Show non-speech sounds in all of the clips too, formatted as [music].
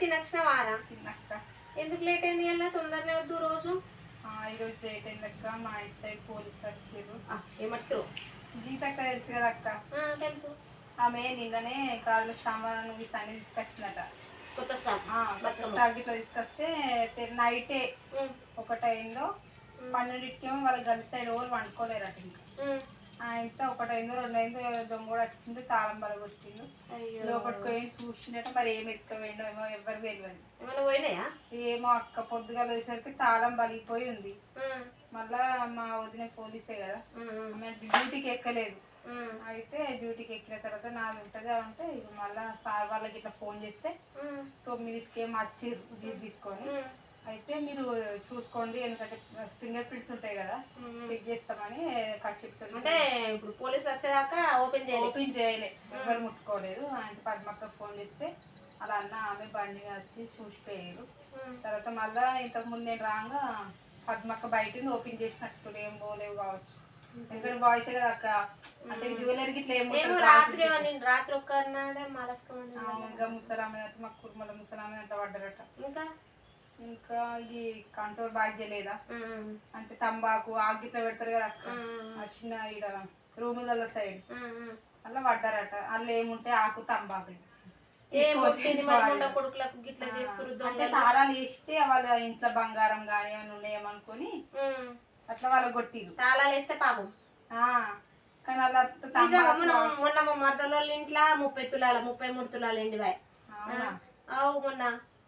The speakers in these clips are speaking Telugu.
తినచ్చినవారా తిన్నక్క ఎందుకు లేట్ అయింది అలా తొందరనే వద్దు రోజు. ఈరోజు లేట్ అయిందక్క మా ఇంటి సైడ్ పోలీసులు వచ్చారు. ఏమట్టుకు గీతక్క తెలుసు కదా అక్క? తెలుసు. ఆమె నిన్ననే కాళ్ళు సామాను అన్ని తీసుకొచ్చిందట. కొత్త కొత్త స్టాక్ ఇట్లా తీసుకొస్తే నైటే ఒకటైందో పన్నెండింటికేమో వాళ్ళ గల్లి సైడ్ ఎవరు వండుకోలేరట. ఇంకా అయితే ఒకటైందో రెండైందో దొంగ కూడా వచ్చిండు తాళం బలగొట్టిండు లోపలికి పోయి చూసినట్టు మరి ఏం ఎత్తుకపోయిండో ఏమో ఎవరికి తెలియదు. పోయినాయా? ఏమో అక్క పొద్దుగాల వచ్చేసరికి తాళం బలిగిపోయి ఉంది. మళ్ళా మా వదిన పోలీసే కదా. ఆమె డ్యూటీకి ఎక్కలేదు. అయితే డ్యూటీకి ఎక్కిన తర్వాత నాది ఉంటుంది అంటే మళ్ళా సార్ వాళ్ళకి ఇట్లా ఫోన్ చేస్తే తొమ్మిదికి ఏమో వచ్చి తీసుకొని. అయితే మీరు చూసుకోండి ఎందుకంటే ఫింగర్ ప్రింట్స్ ఉంటాయి కదా చెక్ చేస్తామని కట్ చెప్తాను అంటే ఇప్పుడు పోలీసులు వచ్చేదాకా ఓపెన్ చేయాలి. ఓపెన్ చేయలే. ఎవరు ముట్టుకోలేదు. ఆయన పద్మక్క ఫోన్ చేస్తే అలా అన్న ఆమె బండి వచ్చి చూసిపోయారు. తర్వాత మళ్ళా ఇంతకు ముందు నేను రాగా పద్మక్క బయట ఓపెన్ చేసినట్టు ఏం పోలేవు కావచ్చు. ఎందుకంటే బాయ్స్ కదా అక్క. అంటే జ్యువెలరీకి ఇట్లా ఏం రాత్రి రాత్రి ఒక్కరినాడే అవును, ఇంకా ముసలామె అంటే మా కుర్మల ముసలామె అంత పడ్డారట. ఇంకా? ఇంకా ఈ కంట్రోల్ బాగా ఉమ్, అంటే తంబాకు ఆకు ఇట్లా పెడతారు కదా? అక్క ఆ చిన్న ఈడ రూములలో సైడ్. అలా పడ్డారట. అందులో ఏముంటే ఆకు తంబాకు. అంటే తాళాలు వేస్తే వాళ్ళ ఇంట్లో బంగారం కానీ ఏమైనా ఉన్నాయేమనుకొని. అట్లా వాళ్ళ కొట్టిరు తాళాలు వేస్తే పాపం. ఆ, కానీ అలా మొన్న మా మరదల ఇంట్లో ముప్పై తులాల ముప్పై మూడు తులాలు ఎండి బాయ్ అవునా? మొన్న.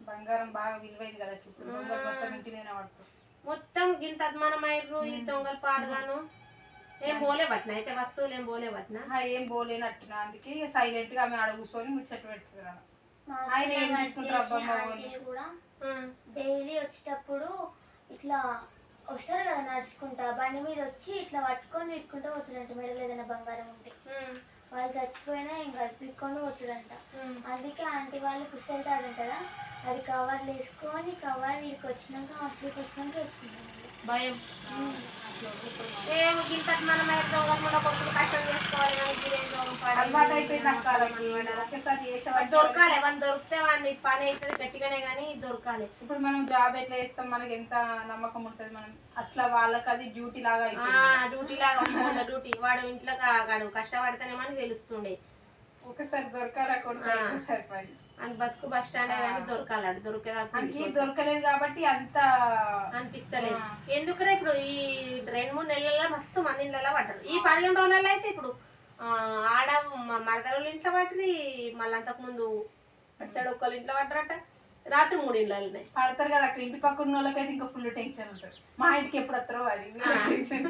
బంగారం బాగా విలువైంది కదా ఇప్పుడు దొంగలు మొత్తం ఇంటి మీద పడుతుంది మొత్తం గింత అద్మానమైర్రు ఈ దొంగలు పాడుగాను. ఏం పోలే పట్టిన అయితే వస్తువులు ఏం పోలే పట్టిన ఆ, ఏం పోలేనట్టున అందుకే సైలెంట్గా ఆమె ఆడ కూర్చొని ముచ్చట పెడుతున్నారు ఆయన ఏం తీసుకుంటారు కూడా డైలీ వచ్చేటప్పుడు ఇట్లా వస్తారు కదా నడుచుకుంటా బండి మీద వచ్చి ఇట్లా పట్టుకొని పెట్టుకుంటూ పోతున్నట్టు మెడలో ఏదైనా బంగారం ఉంటే. వాళ్ళు చచ్చిపోయినా ఇంకా పిక్కొని పోతుడంట. అందుకే ఆంటీ వాళ్ళు పుస్తకాలు కదా అది కవర్లు వేసుకొని కవర్ వీడికి వచ్చినాక హాస్టల్కి వచ్చినాక వేసుకుంటాం భయం. ఏం గింత అద్మానమైన దొంగలు మొన్న కొడుకులు కష్టం చేసుకోవాలి దొరకాలి వాడిని దొరికితే వాడిని పని అవుతుంది గట్టిగానే కానీ దొరకాలి. ఇప్పుడు మనం జాబ్ ఎట్లా చేస్తాం మనకి ఎంత నమ్మకం ఉంటుంది మనం. అట్లా వాళ్ళకి అది డ్యూటీ లాగా డ్యూటీ లాగా డ్యూటీ? వాడు ఇంట్లో కాగాడు కష్టపడితేనేమో అని తెలుస్తుండే. ఒకసారి దొరకారా కొడుకు సరిపోయింది. అని బతుకు బస్ స్టాండ్ కానీ దొరకాలాడు దొరికేదాకా మనకి దొరకలేదు కాబట్టి అంత అనిపిస్తలేదు. ఎందుకురా ఇప్పుడు ఈ రెండు మూడు నెలల్లో మస్తు మంది ఇళ్ళలో పడ్డారు. ఈ పదిహేను రోజులలో అయితే ఇప్పుడు ఆడ మ- మరదల ఇంట్లో పడ్డరి మళ్ళీ అంతకు ముందు అటు సైడ్ ఒక్కళ్ళ ఇంట్లో పడ్డరట. రాత్రి మూడు ఇళ్ళనే పడతారు కదా అక్కడ ఇంటి పక్కన వాళ్ళకైతే ఇంకా ఫుల్ టెన్షన్ ఉంటుంది. మా ఇంటికి ఎప్పుడు వస్తారో అది టెన్షన్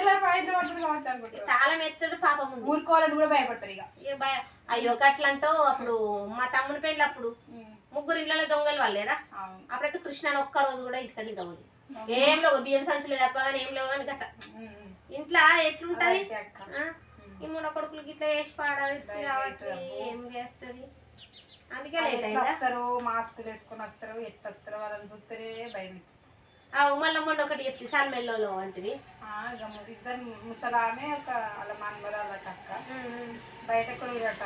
ఇలా మా ఇంట్లో పడుతుంది కావచ్చు అనుకుంటారు. తాళం ఎత్తుడు పాపం ఊరుకోవాలని కూడా భయపడతారు ఇక. అయ్యో గట్లంటో అప్పుడు మా తమ్ముని పెళ్ళి అప్పుడు ముగ్గురు ఇళ్ళలో దొంగలు వాళ్ళేరా అప్పుడైతే కృష్ణ ఒక్క రోజు కూడా ఇంటికంటే దొంగలు ఏం లేవు బియ్యం సంచులు తప్ప కానీ ఏం లేవు కానీ గట్ట. ఇంట్లో ఎట్లుంటది? ఈ మూడ కొడుకులకి ఇట్లా చేసి పాడాలి కాబట్టి ఏం చేస్తుంది? అందుకే లేట్ అయిందా? వస్తారు? వేసుకొని వస్తారు వస్తారు? వాళ్ళని చూస్తేనే భయం మళ్ళీ మొన్న ఒకటి చెప్పి సల్మెల్లో అంటివి. ఇద్దరు ముసలామె ఒక వాళ్ళ మనమరాల అక్క. బయటకు పోయిరట.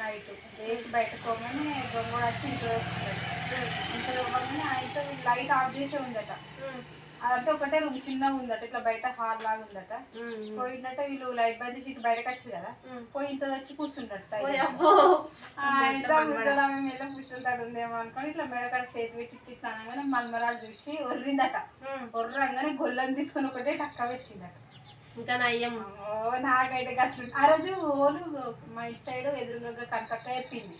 నైట్ వేసి బయటకు పోగానే దొంగ వచ్చి ఇంట్లో ఇంట్లో పోగానే ఆయనతో లైట్ ఆఫ్ చేసి ఉందట. అంటే ఒకటే రూమ్ చిన్నగా ఉందట ఇట్లా బయట హాల్ లాగా ఉందట. పోయిందట వీళ్ళు లైట్ బంద్ చేసి ఇటు బయటకు వచ్చి కదా. పోయి ఇంత వచ్చి కూర్చుంటాడు సైడ్ మీద కూర్చుంటాడు ఉందేమో అనుకొని ఇట్లా మెడకాడ చేతి పెట్టి ఇట్లా అనగానే మల్మరాలు చూసి ఒర్రిందట. ఒర్రంగానే గొల్లని తీసుకొని ఒకటే టక్క పెట్టిందట. ఇంకా నయ్యం నాకైతే గట్లు ఆ రోజు ఓలు మా ఇంటి సైడ్ ఎదురుగా కనకక్క చెప్పింది.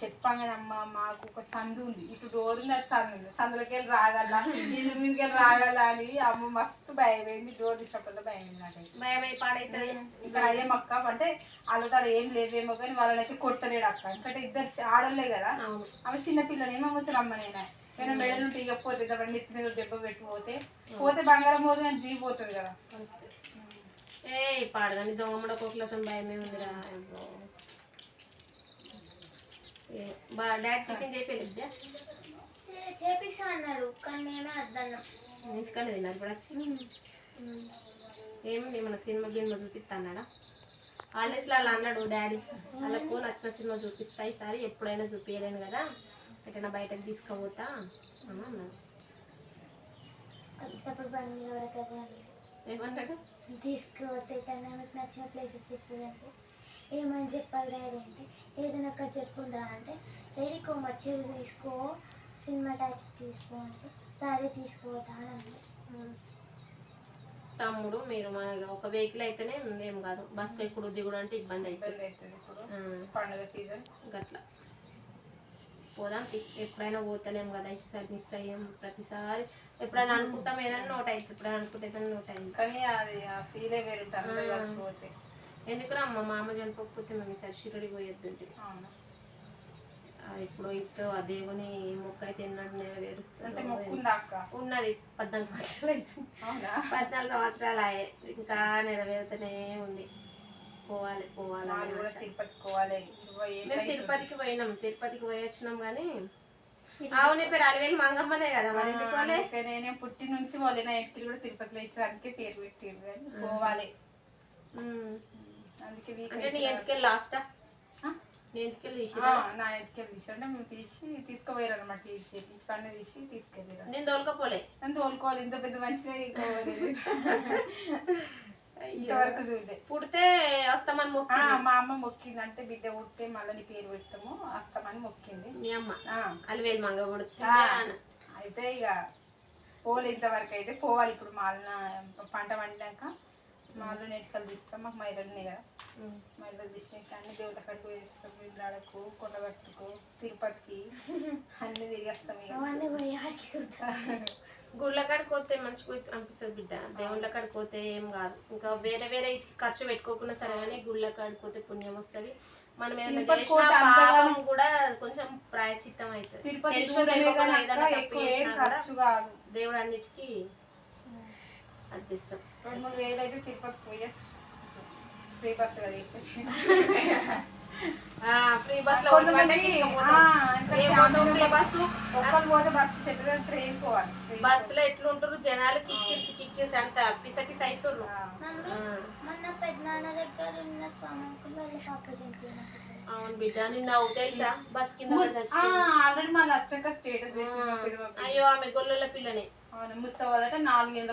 చెప్పంగానమ్మ మాకు ఒక సందు ఉంది. ఇటు డోర్ ఉన్నట్టు సందు ఉంది. సందులోకి వెళ్ళి రాగల [laughs] ఇల్లు మీదకి వెళ్ళి రాగల అని అమ్మ మస్తు భయం అయింది డోర్ తీసినప్పుడు భయం అయింది నాకైతే. భయం అయి పాడైతుంది ఇంకా ఏం అక్క అంటే వాళ్ళతో ఏం లేవేమో కానీ వాళ్ళని అయితే కొట్టలేడు అక్క. ఎందుకంటే ఇద్దరు ఆడోళ్ళే కదా. ఆమె చిన్న పిల్లనేమో ముసలి అమ్మనేనా నేను. మెడలు తీయకపోతే ఇద్దరు నెత్తి మీద దెబ్బ పెట్టి పోతే పోతే బంగారం పోతే జీవి పోతుంది కదా. ఏ పాడు కానీ దొంగ ముడ కొట్లతో భయమే ఉందిరా. డాడీ టిఫిన్ చేయలేదు చేపిస్తా అన్నారు కానీ మేమే వద్దన్నాం. ఇంటికనే తిన్నారు ఇప్పుడు వచ్చి? ఏమి మన సినిమా గినిమా చూపిస్తా అన్నాడా? హాలిడేస్లో అలా అన్నాడు డాడీ. వాళ్ళకు నచ్చిన సినిమా చూపిస్తా ఈసారి ఎప్పుడైనా చూపించలేను కదా. ఎటైనా బయటకు తీసుకుపోతా అని అన్నాడు. ఏమంటాడు? తీసుకుపోతే కన్నా మీకు నచ్చిన ప్లేసెస్ చెప్పారంటే ఏమని చెప్పాలి డాడీ అంటే ఏదైనా ఒక చెప్పుండ్రా అంటే డాడీ కొమ్మచ్చేరు తీసుకో సినిమా టాక్స్ తీసుకో అంటే సరే తీసుకోవటా అని. తమ్ముడు మీరు మా ఒక వెహికల్ అయితేనే ఏం కాదు. బస్కి ఎప్పుడు దిగుడు అంటే ఇబ్బంది అవుతుంది. పండుగ సీజన్ గట్లా. పోదాం. ఎప్పుడైనా పోతలేం కదా. ఈసారి మిస్ అయ్యాం. ప్రతిసారి ఎప్పుడైనా అనుకుంటాం. ఏదైనా నోట్ అవుతుంది ఎప్పుడైనా అనుకుంటే ఏదైనా నోట్ అయింది కానీ అది ఆ ఫీలే కలిసిపోతే. ఎందుకురా అమ్మ మా అమ్మ చనిపోకపోతే మేము ఈసారి షిరడి పోయొద్దుంటే. అవును. ఇప్పుడు ఇతో ఆ దేవుని మొక్క అయితే ఎన్నడూ నెరవేరుస్తుంది ఉన్నది. పద్నాలుగు సంవత్సరాలు అవుతుంది. అవునా? పద్నాలుగు సంవత్సరాలు అయ్యాయి ఇంకా నెరవేరుతూనే ఉంది. పోవాలి పోవాలి అనే కూడా ఆశ. మేము. తిరుపతికి పోయినాం తిరుపతికి పోయి వచ్చినాం కానీ అవును పేరు అలివేలు మంగమ్మనే కదా మరి ఎందుకు పోలే? నేనే పుట్టి నుంచి వాళ్ళ నా ఎక్కిలు కూడా తిరుపతిలో ఇచ్చడానికి పేరు పెట్టారు కానీ పోవాలి. ఉమ్. అందుకే వీక్ అంటే నీ ఇంటికి లాస్టా? నీ ఇంటికి తీసి నా ఇంటికి తీసి అంటే మేము తీసి తీసుకుపోయారు అనమాట తీసి ఇక్కడ తీసి తీసుకెళ్ళారు నేను తోలుకపోలే. అని తోలుకోవాలి. ఇంత పెద్ద మనిషినే [laughs] ఇంతవరకు చూడలే. పుడితే వస్తామని మొక్కి మా అమ్మ మొక్కింది. అంటే బిడ్డ పుట్టే మళ్ళీ నీ పేరు పెడతాము. వస్తామని మొక్కింది. మీ అమ్మ? అలివేలు మంగ కొడుతుంది అయితే ఇక పోలే ఇంతవరకు అయితే పోవాలి. ఇప్పుడు మాలిన పంట పండినాక మాలో నెటికలు తీస్తాం. మాకు మైలు ఉన్నాయి కదా. మైలు తీసినాక అన్ని దేవుళ్ళ కాడికి పోయిస్తాం వింద్రాడకు కొండగట్టుకు తిరుపతికి. [laughs] అన్ని తిరిగేస్తాం ఇక. [laughs] గుళ్ళ కాడికి పోతే మంచిగా అనిపిస్తుంది బిడ్డ. దేవుళ్ళ కాడికి పోతే ఏం కాదు. ఇంకా వేరే వేరే ఇటుకి ఖర్చు పెట్టుకోకుండా సరే కానీ గుళ్ళ కాడికి పోతే పుణ్యం వస్తుంది. మనం ఏదైనా తిరుపతి చేసిన పోతే అంతగా- పాపం కూడా కొంచెం ప్రాయచిత్తం అవుతుంది తిరుపతి తెలుసో దూరమే తెలియకో కనుక ఏదైనా తప్పు ఎక్కువ ఏం చేసినా కూడా ఖర్చు కాదు. దేవుడు అన్నిటికీ అది చేస్తాం. రెండు మూడు వేలు అయితే తిరుపతి పోయచ్చు. ఫ్రీ బస్ కదా ఇప్పుడు. [laughs] ఫ్రీ బస్లో పోతాం బస్ ట్రైన్ పోవాలి. బస్సులో ఎట్లుంటారు జనాలు కిక్కిరిసి కిక్కిరిసి అంత పిస పిస అవుతుర్రు మొన్న పెద్దనాన్న దగ్గర ఉన్న స్వామి అవును బిడ్డ నిన్న అవు తెలుసా? బస్ కింద. ఆల్రెడీ స్టేటస్ అయ్యో ఆమె గొల్లల పిల్లనే. నాలుగేళ్ళ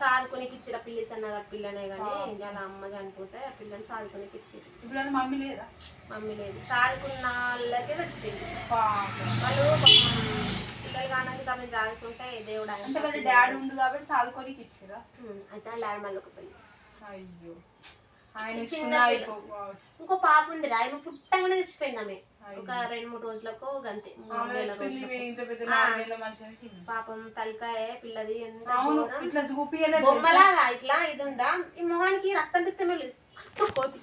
సాదుకునికి ఇచ్చిన పిల్లి సన్నగా పిల్లనే కానీ వాళ్ళ అమ్మ చనిపోతే ఆ పిల్లని సాదుకునికి ఇప్పుడు మమ్మీ లేదా? మమ్మీ లేదు. సాదుకున్న వాళ్ళకే చచ్చిపోయింది. వాళ్ళు పిల్లలు కానందుకు ఆమె సాదుకుంటే దేవుడు అంటే వాళ్ళ డాడీ ఉండు కాబట్టి చదువుకోనికి ఇచ్చిరా అయితే డాడీ మళ్ళీ ఒక అయ్యో. ఇంకో పాప ఉంది రా ఆమె పుట్టంగానే చచ్చిపోయింది ఆమె. ఒక రెండు మూడు రోజులకు మనిషి పాపం తలకాయ పిల్లది బొమ్మలాగా ఇట్లా ఇది ఉందా? ఈ మొహానికి రక్తం పిత్తమే లేదు. కోతి